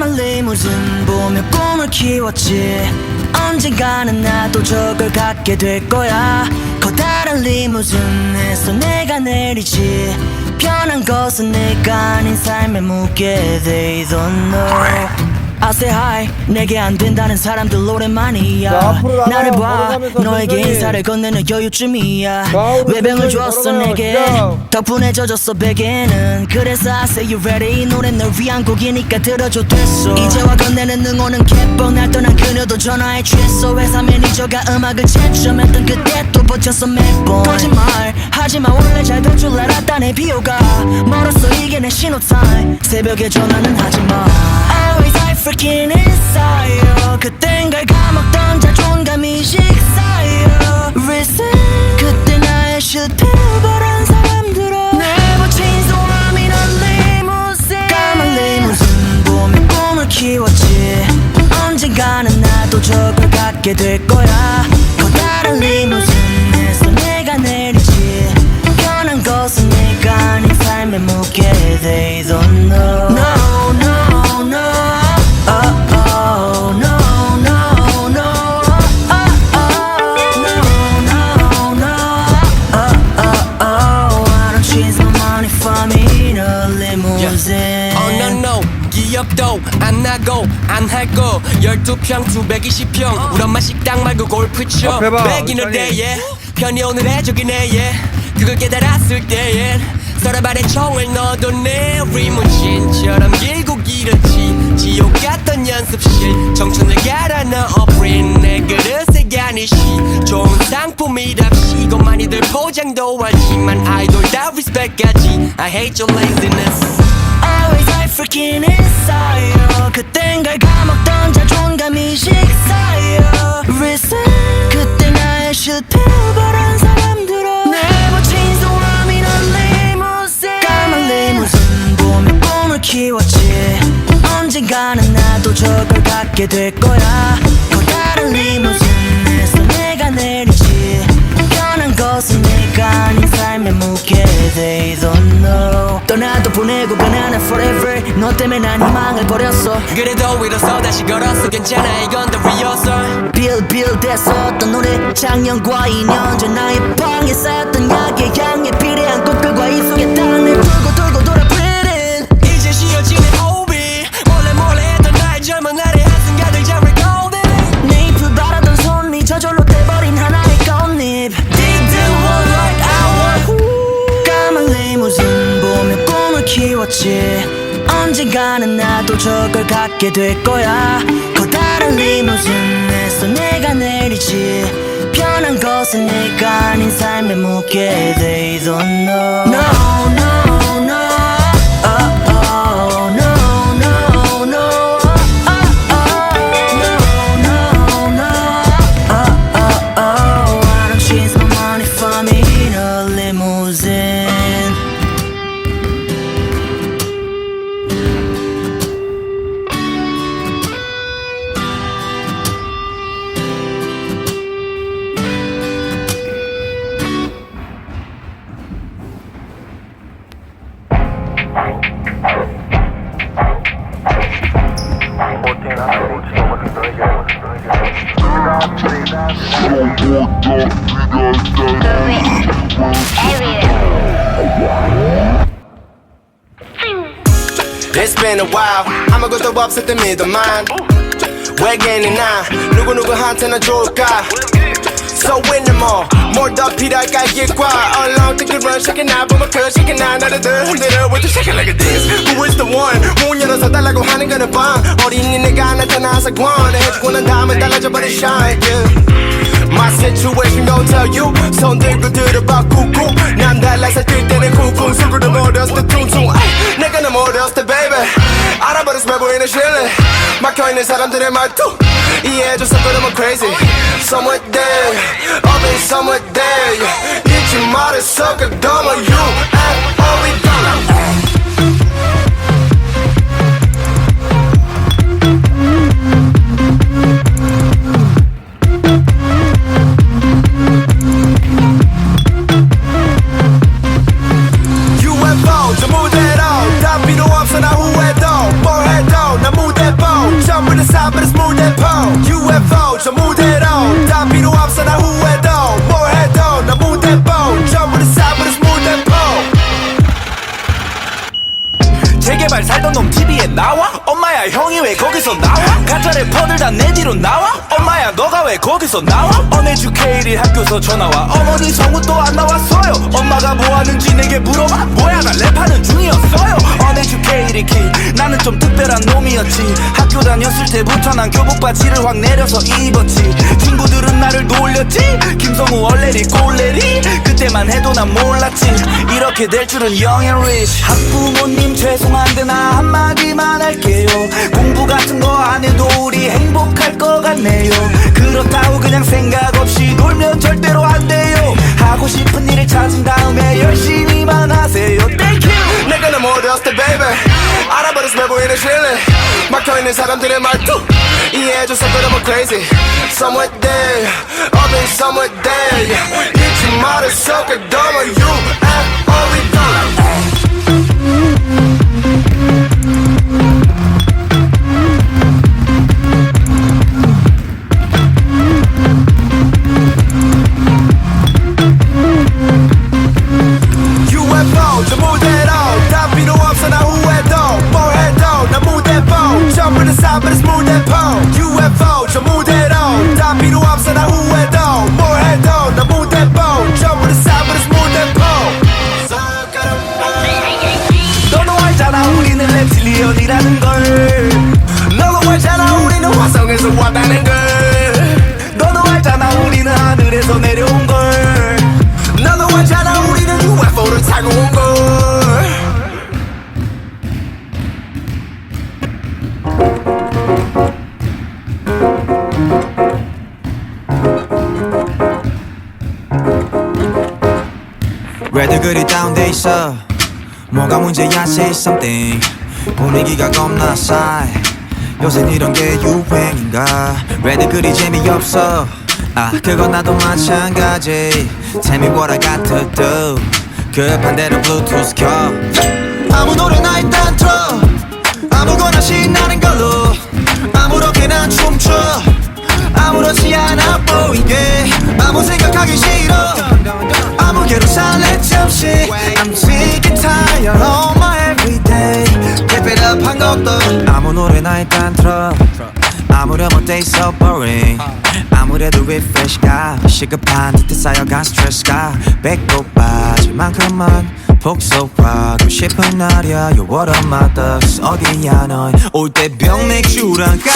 까만 리무진 보며 꿈을 키웠지 언젠가는 나도 저걸 갖게 될 거야 커다란 리무진에서 내가 내리지 편한 것은 내가 아닌 삶에 묻게 They don't know I say hi. 내게 안 된다는 사람들 오랜만이야. 자, 앞으로 나가요. 나를 봐. 걸어가면서 너에게 천천히. 인사를 건네는 여유쯤이야. 외병을 천천히 걸어가요. 내게. 덕분에 젖었어 베개는. 그래서 I say you ready. 이 노래 널 위한 곡이니까 들어줘 됐어. 이제와 건네는 응원은 개뻥. 날 떠난 그녀도 전화에 취했어. 회사 매니저가 음악을 채점했던 그때 또 버텼어 매번 거짓말. 하지마. 원래 잘 될 줄 알았다 내 비호가. 멀었어. 이게 내 신호 타임 새벽에 전화는 하지마 언젠가는 나도 저걸 갖게 될 거야. 커다란 리무진에서 내가 내리지. 편한 것은 내가 아닌 삶에 묻게 They don't know 안 나고 안 할거 12평 220평. 우리 엄마 식당 말고 골프쳐 앞에 봐, 천천히. day yeah 편히 오늘 해주긴 해 yeah 그걸 깨달았을 때엔 서랍 안에 총을 넣어뒀네. 리무진처럼 길고 길었지. 지옥 같던 연습실. 청춘을 갈아 넣어버린 내 그릇에 가니시 좋은 상품이랍시. 이거 많이들 포장도 하지만 아이돌 다 리스펙하지. I hate your laziness. Always freaking inside 그땐 걸 까먹던 자존감이 식사요. Reset 그때 나의 실패버린 사람들아 so I'm in a limousine 까만 리무진 보며 꿈을 키웠지. 언젠가는 나도 저걸 갖게 될 거야. 커다란 리무진에서 내가 내리지. 편한 것은 내가 아닌 삶에 묻게 They don't know 떠나도 보내고 가나는 forever. 너 때문에 난 희망을 버렸어. 그래도 일어서 다시 걸었어. 괜찮아 이건 더 리허설 빌빌 됐었던 노래. 작년과 2년 전 나의 방에 쌓였던 약의 향에 비례한 꽃들과 이 속에 땅을 언젠가는 나도 저걸 갖게 될 거야. 커다란 리무진에서 내가 내리지. 편한 것은 내가 아닌 삶에 묻게 They don't know No no no It's been a while 아무것도 없었던 믿어만 외계인이나 누구누구 한테나 좋을까 So in the mall 뭘더 필요할까 길과 Along the good run shaking out 보면 그 shaking out 나를 늘 흔들어 With the shaking like a this Who is the one 문 열어서 달라고 하는 거는 방 어린이 내가 나타나서 권해 해주고 난 다음에 달라져버린 shine yeah. My situation gon' tell you 손 들고 들어봐 꾹꾹 난 달라서 뛸 때는 쿵쿵 술구름 어렸을 때 퉁퉁 아이, 내가 너무 어렸을 때 baby 알아버린 스멜 보이는 실내 막혀있는 사람들의 말투 이해해줘서 그러면 crazy Somewhere there I'll be somewhere there 잊지 말했어 그동안 you and all we done And pole UFO 저 무대로 다 필요 없어 나 후회도 뭘 해도 나 무대 보 전부 다 and pole 재개발 살던 놈 TV에 나와? 엄마야 형이 왜 거기서 나와? 가짜 래퍼들 다 내 뒤로 나와? 너가 왜 거기서 나와? 어네주케이리 학교서 전화와 어머니 성우 또 안 나왔어요. 엄마가 뭐하는지 내게 물어봐. 뭐야 나 랩하는 중이었어요. 어네주케이리 키 나는 좀 특별한 놈이었지. 학교 다녔을 때부터 난 교복 바지를 확 내려서 입었지. 친구들은 나를 놀렸지. 김성우 얼레리 꼴레리. 그때만 해도 난 몰랐지. 이렇게 될 줄은 리치 학부모님 죄송한데 나 한마디만 할게요. 공부 같은 거 안 해도 우리 행복할 것 같네요 싶은 일을 찾은 다음에 열심히만 하세요 Thank you 내가 너무 어렸을 때 baby 알아버렸으면 보이는 실내 막혀있는 사람들의 말투 이해해줘서 그래 뭐 crazy Somewhere there I've been somewhere there 잊지 말았어 그동안 you and only done reptilian이라는 걸. 너도 알잖아 우리는 화성에서 왔다는 걸. 너도 알잖아 우리는 하늘에서 내려온 걸. 너도 알잖아 우리는 UFO를 타고 온 걸. 왜들 그리 다운돼 있어? 뭐가 문제야 say something 분위기가 겁나 싸해. 요새 이런 게 유행인가? 왜들 그리 재미없어? 아 그건 나도 마찬가지. Tell me what I got to do 급한 대로 블루투스 켜. 아무 노래나 일단 틀어. 아무거나 신나는 걸로. 아무렇게나 춤춰. 아무렇지 않아 보이게. 아무 생각하기 싫어. 아무개로 살래 잠시. I'm sick and tired 한 것도 아무 노래나 일단 틀어. 아무렴 어때? So boring. 아무래도 refresh가 시급한 듯해 쌓여간 스트레스가 배꼽 빠질 만큼만 복속하고 싶은 날이야. You're what I'm at 어디야 넌올때 병 맥주랑 까